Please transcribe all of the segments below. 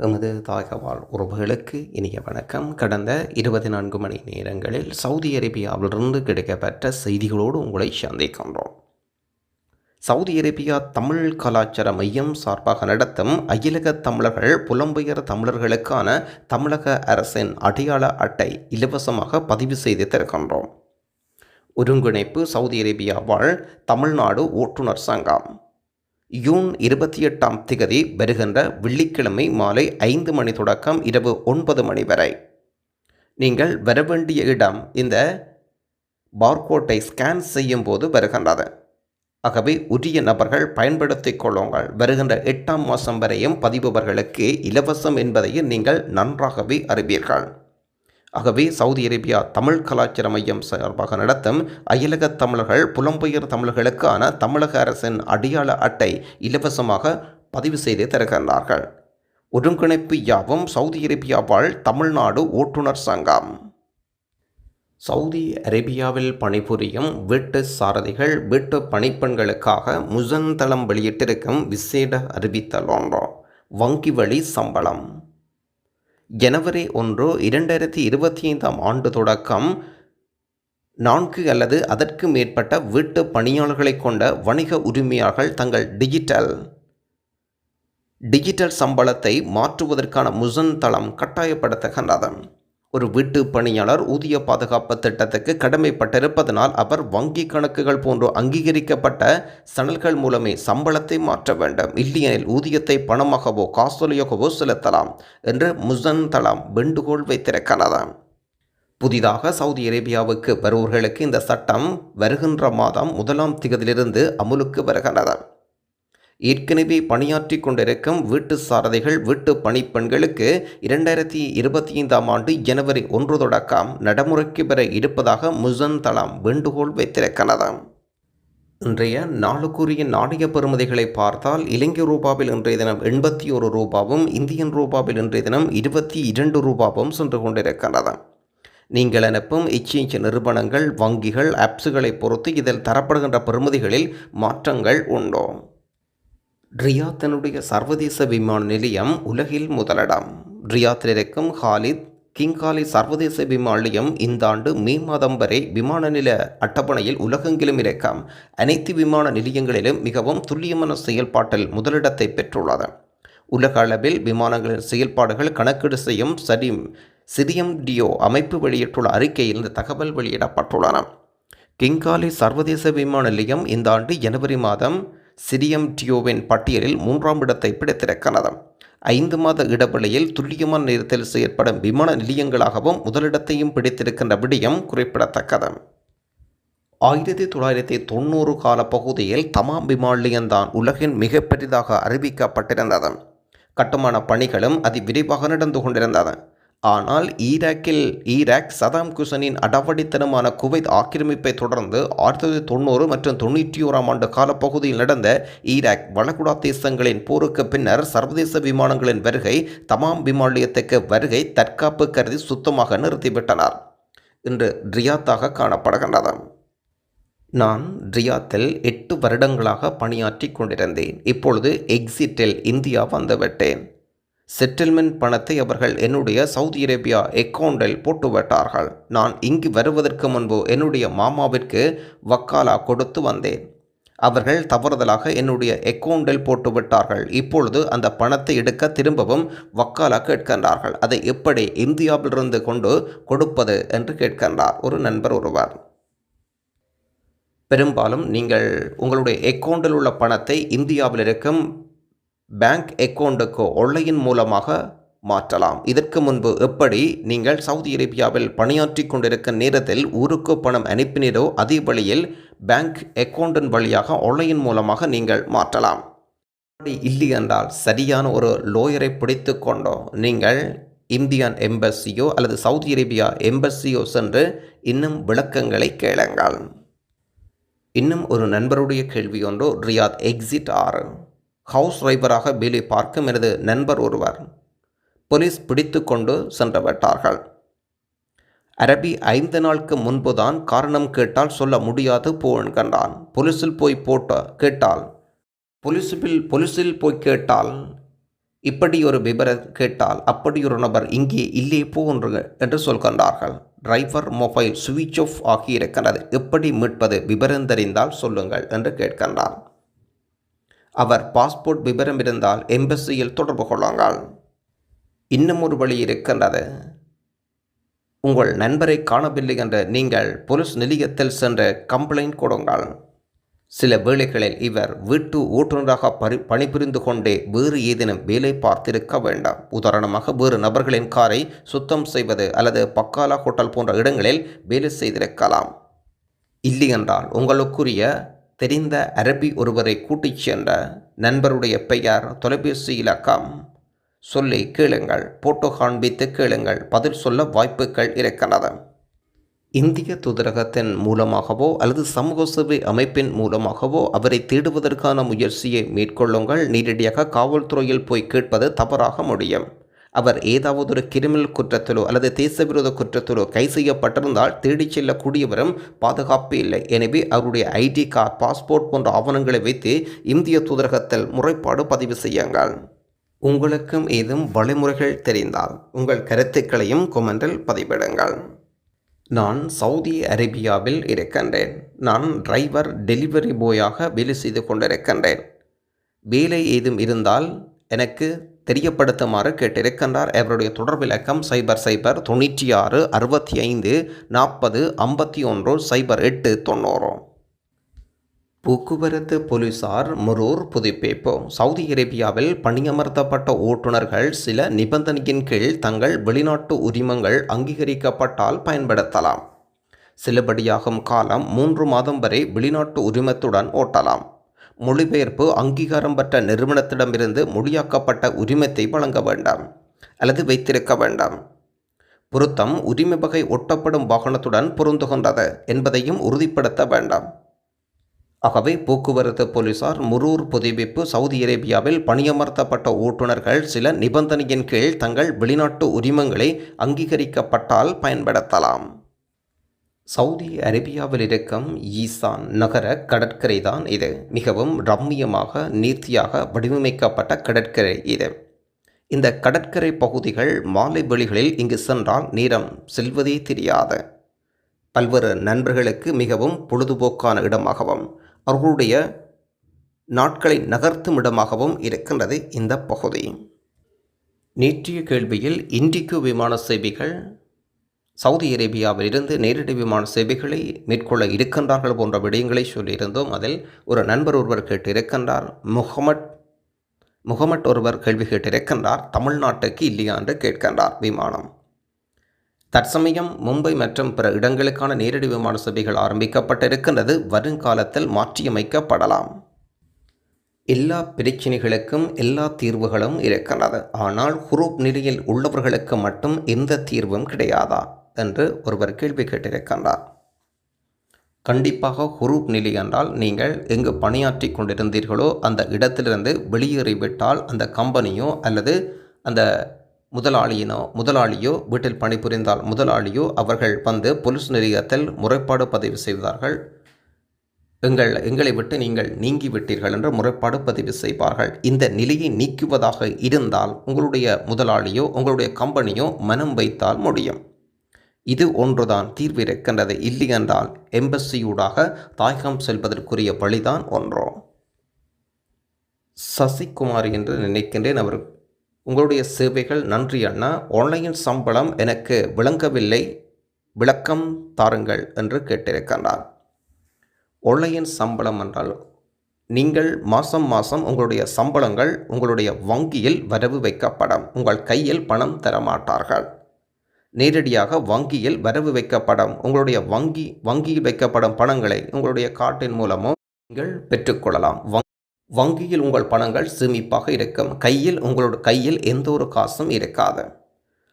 எமது தாய்கவால் உறவுகளுக்கு இனிய வணக்கம். கடந்த இருபத்தி நான்கு மணி நேரங்களில் சவுதி அரேபியாவிலிருந்து கிடைக்கப்பெற்ற செய்திகளோடு உங்களை சந்திக்கின்றோம். சவுதி அரேபியா தமிழ் கலாச்சார மையம் சார்பாக நடத்தும் அகிலக தமிழர்கள் புலம்பெயர் தமிழர்களுக்கான தமிழக அரசின் அடையாள அட்டை இலவசமாக பதிவு செய்து தருகின்றோம் ஒருங்கிணைப்பு சவுதி அரேபியா வாழ் தமிழ்நாடு ஓட்டுநர் சங்கம். ஜூன் இருபத்தி எட்டாம் திகதி வருகின்ற வெள்ளிக்கிழமை மாலை ஐந்து மணி தொடக்கம் இரவு ஒன்பது மணி வரை. நீங்கள் வர வேண்டிய இடம் இந்த பார்கோட்டை ஸ்கேன் செய்யும் போது வருகின்றது. ஆகவே உரிய நபர்கள் பயன்படுத்திக் கொள்ளுங்கள். வருகின்ற எட்டாம் மாதம் வரையும் பதிபவர்களுக்கு இலவசம் என்பதையும் நீங்கள் நன்றாகவே அறிவீர்கள். ஆகவே சவுதி அரேபியா தமிழ் கலாச்சார மையம் சார்பாக நடத்தும் அயலக தமிழர்கள் புலம்பெயர் தமிழர்களுக்கான தமிழக அரசின் அடையாள அட்டை இலவசமாக பதிவு செய்து தருகின்றார்கள். ஒருங்கிணைப்பு யாவும் சவுதி அரேபியாவால் தமிழ்நாடு ஓட்டுநர் சங்கம். சவுதி அரேபியாவில் பணிபுரியும் வீட்டு சாரதிகள் வீட்டு பணிப்பெண்களுக்காக முசந்தளம் வெளியிட்டிருக்கும் விசேட அறிவித்தல் ஒன்றும் வங்கி வழி சம்பளம். ஜனவரி ஒன்று இரண்டாயிரத்தி இருபத்தி ஐந்தாம் ஆண்டு தொடக்கம். நான்கு அல்லது அதற்கு மேற்பட்ட வீட்டு பணியாளர்களை கொண்ட வணிக உரிமையாளர்கள் தங்கள் டிஜிட்டல் டிஜிட்டல் சம்பளத்தை மாற்றுவதற்கான முசன் தளம் கட்டாயப்படுத்துகின்றது ஒரு வீட்டு பணியாளர் ஊதிய பாதுகாப்பு திட்டத்துக்கு கடமைப்பட்டிருப்பதனால் அவர் வங்கி கணக்குகள் போன்ற அங்கீகரிக்கப்பட்ட சணல்கள் மூலமே சம்பளத்தை மாற்ற வேண்டும். இல்லையெனில் ஊதியத்தை பணமாகவோ காசோலையாகவோ செலுத்தலாம் என்று முசன் தளம் வேண்டுகோள் வைத்திருக்கிறது. புதிதாக சவுதி அரேபியாவுக்கு வருபவர்களுக்கு இந்த சட்டம் வருகின்ற மாதம் முதலாம் திகதியிலிருந்து அமுலுக்கு வருகிறது. ஏற்கனவே பணியாற்றி கொண்டிருக்கும் வீட்டு சாரதிகள் வீட்டு பணிப்பெண்களுக்கு இரண்டாயிரத்தி இருபத்தி ஐந்தாம் ஆண்டு ஜனவரி ஒன்று தொடக்கம் நடைமுறைக்கு பெற இருப்பதாக முசன் தளம் வேண்டுகோள் வைத்திருக்கிறது. இன்றைய நாளுக்குரிய நாணய பெறுமதிகளை பார்த்தால் இலங்கை ரூபாவில் இன்றைய தினம் எண்பத்தி ஒரு ரூபாவும் இந்தியன் ரூபாவில் இன்றைய தினம் இருபத்தி இரண்டு ரூபாவும் சென்று கொண்டிருக்கிறது. நீங்கள் அனுப்பும் எக்ஸ்சேஞ்ச் நிறுவனங்கள் வங்கிகள் ஆப்ஸுகளை பொறுத்து இதில் தரப்படுகின்ற பெறுமதிகளில் மாற்றங்கள் உண்டோ? ரியாத்தனுடைய சர்வதேச விமான நிலையம் உலகில் முதலிடம். ரியாத்தில் இருக்கும் ஹாலித் கிங்காலி சர்வதேச விமான நிலையம் இந்த ஆண்டு மே மாதம் வரை விமான நில அட்டவணையில் உலகெங்கிலும் இருக்கும் அனைத்து விமான நிலையங்களிலும் மிகவும் துல்லியமான செயல்பாட்டில் முதலிடத்தை பெற்றுள்ளது. உலக அளவில் விமானங்களின் செயல்பாடுகள் கணக்கீடு செய்யும் சரீம் சிரியம் டியோ அமைப்பு வெளியிட்டுள்ள அறிக்கையில் இந்த தகவல் வெளியிடப்பட்டுள்ளன. கிங்காலி சர்வதேச விமான நிலையம் இந்த ஆண்டு ஜனவரி மாதம் சிரியம் டியோவின் பட்டியலில் மூன்றாம் இடத்தை பிடித்திருக்கிறது ஐந்து மாத இடைவெளியில் துல்லியமான நேரத்தில் செயற்படும் விமான நிலையங்களாகவும் முதலிடத்தையும் பிடித்திருக்கின்ற விடயம் குறிப்பிடத்தக்கது ஆயிரத்தி தொள்ளாயிரத்தி தொண்ணூறு கால பகுதியில் தமாம் விமான நிலையம்தான் உலகின் மிக பெரிதாக அறிவிக்கப்பட்டிருந்தது. கட்டுமான பணிகளும் அதி விரைவாக நடந்து கொண்டிருந்தது. ஆனால் ஈராக்கில் ஈராக் சதாம் குசனின் அடவடித்தனமான குவைத் ஆக்கிரமிப்பை தொடர்ந்து ஆயிரத்தி தொள்ளாயிரத்தி தொண்ணூறு மற்றும் தொண்ணூற்றி ஓராம் ஆண்டு காலப்பகுதியில் நடந்த ஈராக் வளகுடா தேசங்களின் போருக்கு பின்னர் சர்வதேச விமானங்களின் வருகை தமாம் விமானத்துக்கு வருகை தற்காப்பு கருதி சுத்தமாக நிறுத்திவிட்டனர். இன்று ரியாத்தாக காணப்படுகின்றது. நான் ரியாத்தில் எட்டு வருடங்களாக பணியாற்றி கொண்டிருந்தேன். இப்பொழுது எக்ஸிட்டில் இந்தியா வந்துவிட்டேன். செட்டில்மெண்ட் பணத்தை அவர்கள் என்னுடைய சவுதி அரேபியா அக்கௌண்டில் போட்டுவிட்டார்கள் நான் இங்கு வருவதற்கு முன்பு என்னுடைய மாமாவிற்கு வக்காலா கொடுத்து வந்தேன். அவர்கள் தவறுதலாக என்னுடைய அக்கௌண்டில் போட்டுவிட்டார்கள் இப்பொழுது அந்த பணத்தை எடுக்க திரும்பவும் வக்காலா கேட்கின்றார்கள். அதை எப்படி இந்தியாவிலிருந்து கொண்டு கொடுப்பது என்று கேட்கின்றார். ஒரு நண்பர் ஒருவர். பெரும்பாலும் நீங்கள் உங்களுடைய அக்கௌண்டில் உள்ள பணத்தை இந்தியாவில் இருக்கும் பேங்க் அக்கௌண்ட்டுக்கு ஒன்லைன் மூலமாக மாற்றலாம். இதற்கு முன்பு எப்படி நீங்கள் சவுதி அரேபியாவில் பணியாற்றி கொண்டிருக்கும் நேரத்தில் ஊருக்கு பணம் அனுப்பினீரோ அதே வழியில் பேங்க் அக்கௌண்டின் வழியாக ஒன்லைன் மூலமாக நீங்கள் மாற்றலாம். அப்படி இல்லை என்றால் சரியான ஒரு லோயரை பிடித்து கொண்டோ நீங்கள் இந்தியன் எம்பசியோ அல்லது சவுதி அரேபியா எம்பசியோ சென்று இன்னும் விளக்கங்களை கேளுங்கள். இன்னும் ஒரு நண்பருடைய கேள்வி ஒன்று ரியாத் எக்ஸிட் ஆறு. ஹவுஸ் டிரைவராக வேலை பார்க்கும் எனது நண்பர் ஒருவர். போலீஸ் பிடித்து கொண்டு சென்று விட்டார்கள். அரபி ஐந்து நாளுக்கு முன்புதான் காரணம் கேட்டால் சொல்ல முடியாது போ என்கின்றான் போலீஸில் போய் போட்ட கேட்டால் போலீஸில் போலீஸில் போய் கேட்டால் இப்படி ஒரு விபரம் கேட்டால் அப்படி ஒரு நபர் இங்கே இல்லே போன்று என்று சொல்கின்றார்கள். டிரைவர் மொபைல் சுவிட்ச் ஆஃப் ஆகியிருக்கிறது. எப்படி மீட்பது விபரம் தெரிந்தால் சொல்லுங்கள் என்று கேட்கின்றான். அவர் பாஸ்போர்ட் விவரம் இருந்தால் எம்பசியில் தொடர்பு கொள்ளுங்கள். இன்னும் ஒரு வழி இருக்கின்றது. உங்கள் நண்பரை காணவில்லை என்று நீங்கள் போலீஸ் நிலையத்தில் சென்று கம்ப்ளைண்ட் கொடுங்கள். சில வேளைகளில் இவர் வீட்டு ஓட்டுநராக பரி பணிபுரிந்து கொண்டே வேறு ஏதேனும் வேலை பார்த்திருக்க வேண்டாம். உதாரணமாக வேறு நபர்களின் காரை சுத்தம் செய்வது அல்லது பக்காலா ஹோட்டல் போன்ற இடங்களில் வேலை செய்திருக்கலாம். இல்லையென்றால் உங்களுக்குரிய தெரிந்த அரபி ஒருவரை கூட்டிச் சென்ற நண்பருடைய பெயர் தொலைபேசி இலக்கம் சொல்லி கேளுங்கள் போட்டோ காண்பித்து கேளுங்கள் பதில் சொல்ல வாய்ப்புகள் இருக்கிறது இந்திய தூதரகத்தின் மூலமாகவோ அல்லது சமூக சேவை அமைப்பின் மூலமாகவோ அவரை தேடுவதற்கான முயற்சியை மேற்கொள்ளுங்கள். நேரடியாக காவல்துறையில் போய் கேட்பது தவறாக முடியும். அவர் ஏதாவது ஒரு கிரிமினல் குற்றத்திலோ அல்லது தேசவிரோத குற்றத்திலோ கை செய்யப்பட்டிருந்தால் தேடிச் செல்லக்கூடியவரும் பாதுகாப்பு இல்லை. எனவே அவருடைய ஐடி கார்டு பாஸ்போர்ட் போன்ற ஆவணங்களை வைத்து இந்திய தூதரகத்தில் முறைப்பாடு பதிவு செய்யுங்கள். உங்களுக்கும் ஏதும் வழிமுறைகள் தெரிந்தால் உங்கள் கருத்துக்களையும் கொமெண்டில் பதிவிடுங்கள். நான் சவுதி அரேபியாவில் இருக்கின்றேன். நான் டிரைவர் டெலிவரி பாயாக வேலை செய்து கொண்டிருக்கின்றேன். வேலை ஏதும் இருந்தால் எனக்கு தெரியப்படுத்துமாறு கேட்டிருக்கின்றார். அவருடைய தொடர்பு இலக்கம் சைபர் சைபர் தொண்ணூற்றி ஆறு அறுபத்தி ஐந்து நாற்பது ஐம்பத்தி ஒன்று சைபர் எட்டு தொண்ணூறு. போக்குவரத்து போலீசார் முரூர் புதுப்பிப்பு. சவுதி அரேபியாவில் பணியமர்த்தப்பட்ட ஓட்டுநர்கள் சில நிபந்தனையின் கீழ் தங்கள் வெளிநாட்டு உரிமங்கள் அங்கீகரிக்கப்பட்டால் பயன்படுத்தலாம். சிலபடியாகும் காலம் மூன்று மாதம் வரை வெளிநாட்டு உரிமத்துடன் ஓட்டலாம். மொழிபெயர்ப்பு அங்கீகாரம் பெற்ற நிறுவனத்திடமிருந்து மொழியாக்கப்பட்ட உரிமத்தை வழங்க வேண்டாம் அல்லது வைத்திருக்க வேண்டாம். பொருத்தம் உரிமை வகை ஒட்டப்படும் வாகனத்துடன் பொருந்துகின்றது என்பதையும் உறுதிப்படுத்த வேண்டாம். ஆகவே போக்குவரத்து போலீசார் முரூர் புதுப்பிப்பு சவுதி அரேபியாவில் பணியமர்த்தப்பட்ட ஓட்டுநர்கள் சில நிபந்தனையின் கீழ் தங்கள் வெளிநாட்டு உரிமங்களை அங்கீகரிக்கப்பட்டால் பயன்படுத்தலாம். சவுதி அரேபியாவில் இருக்கும் ஈசான் நகர கடற்கரை தான் இது. மிகவும் ரம்மியமாக நீர்த்தியாக வடிவமைக்கப்பட்ட கடற்கரை இது. இந்த கடற்கரை பகுதிகள் மாலை வெளிகளில் இங்கு சென்றால் நேரம் செல்வதே தெரியாது. பல்வேறு நண்பர்களுக்கு மிகவும் பொழுதுபோக்கான இடமாகவும் அவர்களுடைய நாட்களை நகர்த்தும் இடமாகவும் இருக்கின்றது இந்த பகுதி. நேற்றைய கேள்வியில் இண்டிகோ விமான சேவைகள் சவுதி அரேபியாவிலிருந்து நேரடி விமான சேவைகளை மேற்கொள்ள இருக்கின்றார்கள் போன்ற விடயங்களை சொல்லியிருந்தோம். அதில் ஒரு நண்பர் ஒருவர் கேட்டிருக்கின்றார். முகமட் முகமட் ஒருவர் கேள்வி கேட்டிருக்கின்றார். தமிழ்நாட்டுக்கு இல்லையா என்று கேட்கின்றார். விமானம். தற்சமயம் மும்பை மற்றும் பிற இடங்களுக்கான நேரடி விமான சேவைகள் ஆரம்பிக்கப்பட்டிருக்கின்றது. வருங்காலத்தில் மாற்றியமைக்கப்படலாம். எல்லா பிரச்சினைகளுக்கும் எல்லா தீர்வுகளும் இருக்கின்றது. ஆனால் குரூப் நிலையில் உள்ளவர்களுக்கு மட்டும் எந்த தீர்வும் கிடையாதா? என்று ஒருவர் கேள்வி கேட்டிருக்கின்றார். கண்டிப்பாக குரூப் நிலை என்றால் நீங்கள் எங்கு பணியாற்றி கொண்டிருந்தீர்களோ அந்த இடத்திலிருந்து வெளியேறிவிட்டால் அந்த கம்பெனியோ அல்லது அந்த முதலாளியினோ முதலாளியோ வீட்டில் பணிபுரிந்தால் முதலாளியோ அவர்கள் வந்து போலீஸ் நிலையத்தில் முறைப்பாடு பதிவு செய்வார்கள். எங்கள் எங்களை விட்டு நீங்கள் நீங்கி விட்டீர்கள் என்று முறைப்பாடு பதிவு செய்வார்கள். இந்த நிலையை நீக்குவதாக இருந்தால் உங்களுடைய முதலாளியோ உங்களுடைய கம்பெனியோ மனம் வைத்தால் முடியும். இது ஒன்றுதான் தீர்வு இருக்கின்றது இல்லையென்றால் எம்பசியூடாக தாயகம் செல்வதற்குரிய பழிதான் ஒன்றோ? சசிகுமார் என்று நினைக்கின்றேன் அவர் உங்களுடைய சேவைகள் நன்றி அண்ணா ஆன்லைன் சம்பளம் எனக்கு விளங்கவில்லை விளக்கம் தாருங்கள் என்று கேட்டிருக்கின்றார். ஆன்லைன் சம்பளம் என்றால் நீங்கள் மாதம் மாதம் உங்களுடைய சம்பளங்கள் உங்களுடைய வங்கியில் வரவு வைக்கப்படும் உங்கள் கையில் பணம் தரமாட்டார்கள். நேரடியாக வங்கியில் வரவு வைக்கப்படும். உங்களுடைய வங்கி வங்கியில் வைக்கப்படும் பணங்களை உங்களுடைய கார்டின் மூலமோ நீங்கள் பெற்றுக்கொள்ளலாம். வங்கியில் உங்கள் பணங்கள் சேமிப்பாக இருக்கும். கையில் உங்களோட கையில் எந்த ஒரு காசும் இருக்காது.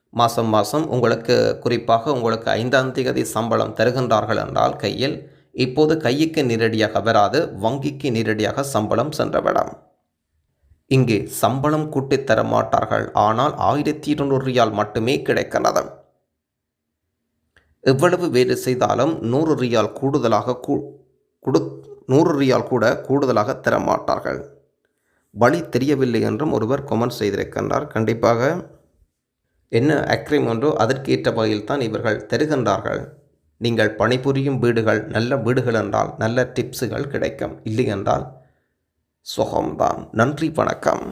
மாதம் மாதம் உங்களுக்கு குறிப்பாக உங்களுக்கு ஐந்தாம் தேதி சம்பளம் தருகின்றார்கள் என்றால் கையில் இப்போது கைக்கு நேரடியாக வராது வங்கிக்கு நேரடியாக சம்பளம் சென்றவிடம். இங்கு சம்பளம் கூட்டித் தர மாட்டார்கள் ஆனால் ஆயிரத்தி இருநூறு ரியால் மட்டுமே கிடைக்கிறது எவ்வளவு வேலை செய்தாலும் நூறு ரியால் கூடுதலாக கொடு நூறு ரியால் கூட கூடுதலாக தரமாட்டார்கள். வழி தெரியவில்லை என்றும் ஒருவர் கொமெண்ட் செய்திருக்கின்றார். கண்டிப்பாக என்ன அக்ரிமெண்டோ அதற்கேற்ற வகையில் தான் இவர்கள் தருகின்றார்கள். நீங்கள் பணிபுரியும் வீடுகள் நல்ல வீடுகள் என்றால் நல்ல டிப்ஸுகள் கிடைக்கும். இல்லை என்றால் சுகம்தான். நன்றி வணக்கம்.